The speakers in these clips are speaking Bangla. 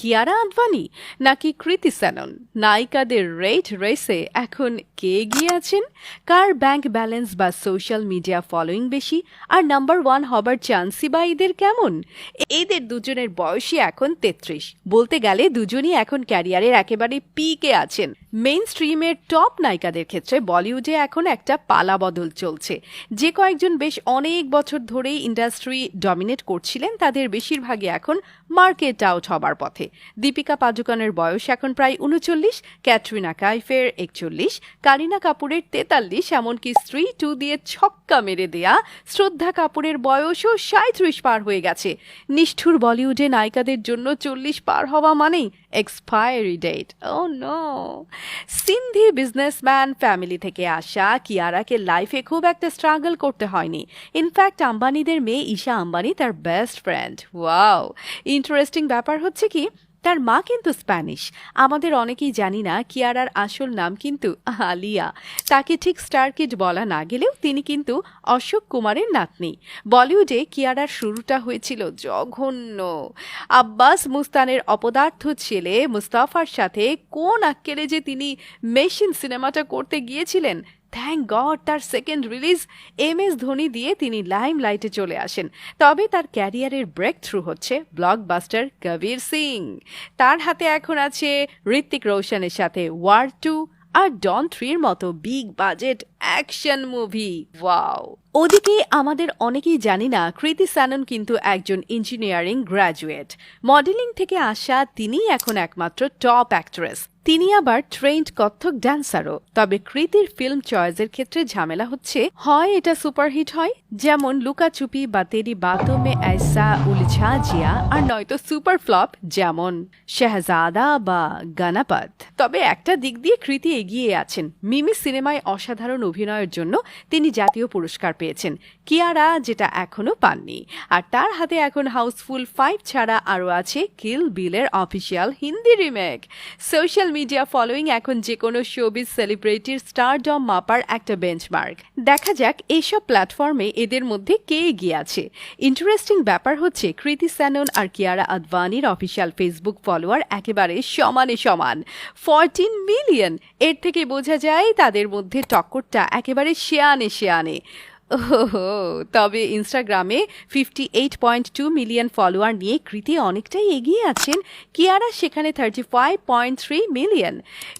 কিয়ারা আদভানি নাকি কৃতি সেনন? নায়িকাদের রেট রেসে এখন কে এগিয়ে আছেন? কার ব্যাংক ব্যালেন্স বা সোশ্যাল মিডিয়া ফলোয়িং বেশি? আর নাম্বার ওয়ান হবার চান্সই বা এদের কেমন? এদের দুজনের বয়সই এখন তেত্রিশ। বলতে গেলে দুজনই এখন ক্যারিয়ারের একেবারে পিকে আছেন। মেইন স্ট্রিমের টপ নায়িকাদের ক্ষেত্রে বলিউডে এখন একটা পালা বদল চলছে। যে কয়েকজন বেশ অনেক বছর ধরেই ইন্ডাস্ট্রি ডমিনেট করছিলেন, তাদের বেশিরভাগই এখন মার্কেট আউট হবার পথে। দীপিকা পাডুকনের বয়স এখন প্রায় উনচল্লিশ ক্যাটরিনা কাইফের একচল্লিশ, কারিনা কাপুরের তেতাল্লিশ, এমনকি স্ত্রী টু দিয়ে ছক্কা মেরে দেয়া শ্রদ্ধা কাপুরের বয়সও সাঁত্রিশ পার হয়ে গেছে। নিষ্ঠুর বলিউডে নায়িকাদের জন্য চল্লিশ পার হওয়া মানেই expiry date oh no Sindhi businessman family থেকে আসা কিয়ারাকে লাইফে খুব একটা স্ট্রাগল করতে হয়নি। ইনফ্যাক্ট আম্বানিদের মেয়ে ঈশা আম্বানি তার বেস্ট ফ্রেন্ড ওয়াও ইন্টারেস্টিং ব্যাপার হচ্ছে কি তার মা কিন্তু স্প্যানিশ। আমাদের অনেকেই জানি না কিয়ারার আসল নাম কিন্তু আলিয়া। তাকে ঠিক স্টার কিড বলা না গেলেও তিনি কিন্তু অশোক কুমারের নাতনি। বলিউডে কিয়ারার শুরুটা হয়েছিল জঘন্য। আব্বাস মুস্তানের অপদার্থ ছেলে মুস্তাফার সাথে কোন আক্কেলে যে তিনি মেশিন সিনেমাটা করতে গিয়েছিলেন থ্যাংক গড তার second release M S Dhoni দিয়ে তিনি লাইম লাইটে চলে আসেন। তবে তার ক্যারিয়ারের ব্রেক থ্রু হচ্ছে ব্লকবাস্টার কবির সিং তার হাতে এখন আছে ঋত্বিক রোশনের সাথে ওয়ার টু আর ডন থ্রির মতো big budget action movie wow ওদিকে আমাদের অনেকেই জানি না, কৃতি স্যানন কিন্তু একজন ইঞ্জিনিয়ারিং গ্র্যাজুয়েট মডেলিং থেকে আসা তিনিই এখন একমাত্র টপ অ্যাক্ট্রেস তিনি আবার ট্রেন্ড কত্থক ড্যান্সারও তবে কৃতির ফিল্ম চয়েসের ক্ষেত্রে ঝামেলা হচ্ছে। হয় এটা সুপারহিট হয়, যেমন লুকাচুপি বা তেরি বাতো মে ऐसा উলঝা জিয়া আর নয়তো সুপার ফ্লপ, যেমন শেহজাদা বা গানাপাত। তবে একটা দিক দিয়ে কৃতি এগিয়ে আছেন। মিমি সিনেমায় অসাধারণ অভিনয়ের জন্য তিনি জাতীয় পুরস্কার পেয়েছেন। কিয়ারা, যেটা এখনও পাননি। আর তার হাতে এখন হাউসফুল ফাইভ ছাড়া আরও আছে কিল বিলের official Hindi remake. Social media following এখন যে কোনো শোবিজ সেলিব্রিটির স্টারডম মাপার একটা বেঞ্চমার্ক দেখা যাক এইসব প্ল্যাটফর্মে এদের মধ্যে কে এগিয়ে আছে। ইন্টারেস্টিং ব্যাপার হচ্ছে, কৃতি স্যানন আর কিয়ারা আদভানির অফিসিয়াল ফেসবুক ফলোয়ার একেবারে সমানে সমান। ফরটিন মিলিয়ন এর থেকে বোঝা যায় তাদের মধ্যে টক্করটা একেবারে শেয়ানে শেয়ানে। ওহো, তবে ইনস্টাগ্রামে fifty eight point two million follower নিয়ে কৃতি অনেকটাই এগিয়ে আছেন। কিয়ারা সেখানে thirty five point three million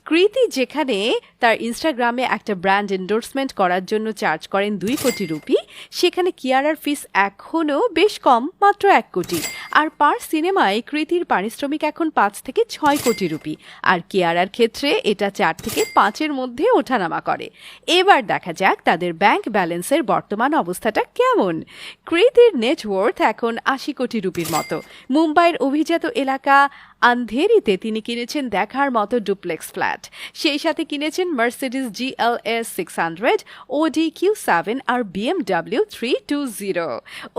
Kriti যেখানে তার ইনস্টাগ্রামে একটা ব্র্যান্ড এন্ডোর্সমেন্ট করার জন্য চার্জ করেন দুই কোটি রুপি, সেখানে কিয়ারার ফিস এখনও বেশ কম, মাত্র এক কোটি। আর পার সিনেমায় কৃতির পারিশ্রমিক এখন পাঁচ থেকে ছয় কোটি রুপি। আর কেয়ারার ক্ষেত্রে এটা চার থেকে পাঁচের মধ্যে ওঠানামা করে। এবার দেখা যাক তাদের ব্যাংক ব্যালেন্সের বর্তমান অবস্থাটা কেমন। কৃতির নেটওয়ার্থ এখন আশি কোটি রুপির মতো। মুম্বাইয়ের অভিজাত এলাকা আন্ধেরিতে তিনি কিনেছেন দেখার মতো ডুপ্লেক্স ফ্ল্যাট। সেই সাথে কিনেছেন Mercedes GLS six hundred Audi Q seven আর বিএমডাব্লিউ থ্রি টু জিরো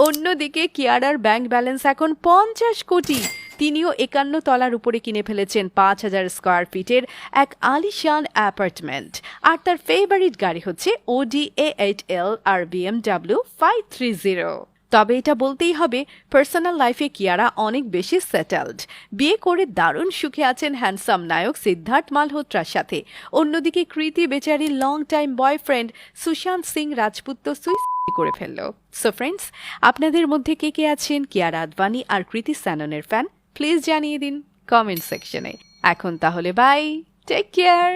অন্যদিকে কিয়ারার ব্যাংক ব্যালেন্স এখন পঞ্চাশ কোটি। তিনিও একান্ন তলার উপরে কিনে ফেলেছেন পাঁচ হাজার স্কোয়ার ফিটের এক আলিশান অ্যাপার্টমেন্ট। আর তার ফেভারিট গাড়ি হচ্ছে ওডি এ এইট এল আর বিএমডাব্লিউ ফাইভ থ্রি জিরো তবে এটা বলতেই হবে পার্সোনাল লাইফে কিয়ারা অনেক বেশি সেটেলড বিয়ে করে দারুণ সুখে আছেন হ্যান্ডসাম নায়ক সিদ্ধার্থ মালহোত্রার সাথে। অন্যদিকে কৃতি বেচারি long time boyfriend Sushant Singh Rajput তো সুইসাইড করে ফেলল। সো ফ্রেন্ডস আপনাদের মধ্যে কে কে আছেন কিয়ারা আদবানি আর কৃতি স্যাননের ফ্যান প্লিজ জানিয়ে দিন কমেন্ট সেকশনে এখন তাহলে বাই টেক কেয়ার